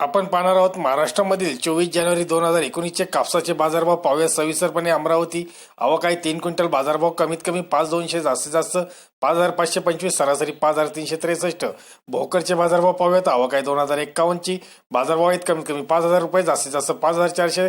आपण पाहणार आहोत महाराष्ट्रामधील चोवीस जानेवारी दोन हजार एकोणीसचे कापसाचे बाजारभाव पाहूया. सविस्तरपणे अमरावती अवकाळी तीन क्विंटल बाजारभाव कमीत कमी पाच दोनशे जास्तीत जास्त पाच हजार पाचशे पंचवीस सरासरी पाच हजार तीनशे त्रेसष्ट. भोकरचे बाजारभाव पाहूयात अवकाळी दोन हजार एक्कावन्नची. बाजारभाव आहेत कमीत कमी पाच हजार रुपये जास्तीत जास्त पाच हजार चारशे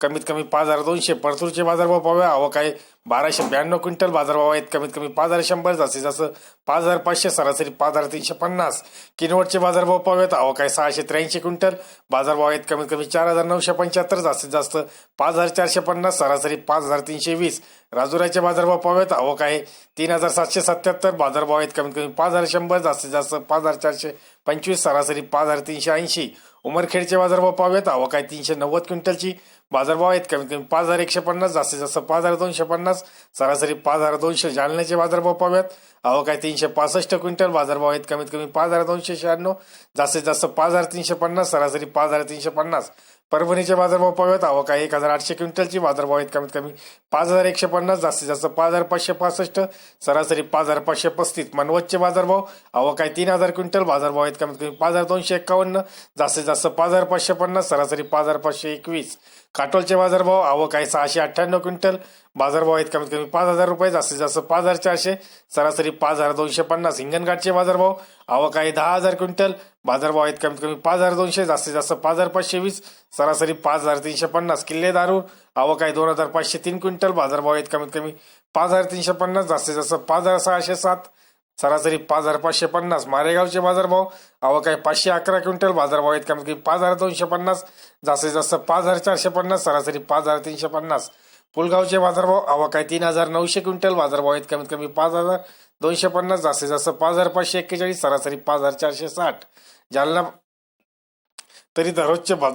कमीत कमी पाच हजार दोनशे. परतूरचे बाजारभाव पाहूया अवकाळी बाराशे ब्याण्णव क्विंटल बाजारभाव आहेत कमीत कमी पाच हजार शंभर जास्तीत जास्त पाच हजार पाचशे सरासरी पाच हजार तीनशे पन्नास किनवटचे बाजारभाव पाहूयात आहे सहाशे त्र्याऐंशी क्विंटल बाजारभाव आहेत कमीत कमी चार हजार नऊशे पंच्याहत्तर जास्तीत जास्त पाच हजार चारशे पन्नास सरासरी पाच हजार तीनशे वीस राजुराचे बाजारभाव पाहूयात आहे तीन हजार सातशे सत्याहत्तर बाजारभाव आहेत कमीत कमी पाच हजार शंभर जास्तीत जास्त पाच हजार चारशे पंचवीस सरासरी पाच हजार तीनशे ऐंशी उमरखेडचे बाजारभाव पाहूयात आहे तीनशे नव्वद क्विंटलची बाजारभाव आहेत कमीत कमी पाच हजार एकशे पन्नास जास्तीत जास्त पाच हजार दोनशे पन्नास सरासरी पाच हजार दोनशे जालन्याचे बाजारभाव पाहूयात काय तीनशे पासष्ट क्विंटल बाजारभाव आहेत कमीत कमी पाच हजार दोनशे शहाण्णव जास्तीत जास्त पाच हजार तीनशे पन्नास सरासरी पाच हजार तीनशे पन्नास परभणीचे बाजारभाव पाहूयात अवकाळी एक हजार आठशे क्विंटलची बाजारभाव आहेत कमीत कमी पाच हजार एकशे पन्नास जास्तीत जास्त पाच हजार पाचशे पासष्ट सरासरी पाच हजार पाचशे पस्तीस मनवतचे बाजारभाव काय तीन हजार क्विंटल बाजारभाव आहेत कमीत कमी पाच हजार दोनशे एक्कावन्न जास्तीत जास्त पाच हजार पाचशे पन्नास सरासरी पाच हजार पाचशे एकवीस काटोलचे बाजारभाव आहे सहाशे अठ्ठ्याण्णव क्विंटल. बाजारभाव आहेत कमीत कमी पाच हजार रुपये जास्तीत जास्त पाच हजार चारशे. सरासरी पाच हजार दोनशे पन्नास. हिंगणघाटचे बाजारभाव अवकाळी दहा हजार क्विंटल. बाजारभाव आहेत कमीत कमी पाच हजार दोनशे जास्तीत जास्त पाच हजार पाचशे वीस. सरासरी पाच हजार तीनशे पन्नास. किल्ले दारू आहे दोन हजार पाचशे तीन क्विंटल. बाजारभाव आहेत कमीत कमी पाच हजार तीनशे पन्नास जास्तीत जास्त पाच हजार सहाशे सात. सरासरी पाच हजार पाचशे पन्नास. मारेगावचे बाजारभाव अवकाळी पाचशे अकरा क्विंटल. बाजारभाव आहेत कमीत कमी पाच हजार दोनशे पन्नास. जास्तीत जास्त पाच हजार चारशे पन्नास सरासरी पाच हजार तीनशे पन्नास. पुलगावचे बाजारभाव अवकाळी तीन हजार नऊशे क्विंटल. बाजारभाव आहेत कमीत कमी पाच हजार दोनशे पन्नास. जास्तीत जास्त पाच हजार पाचशे एक्केचाळीस सरासरी पाच हजार चारशे साठ. जालना तरी दररोजचे बाज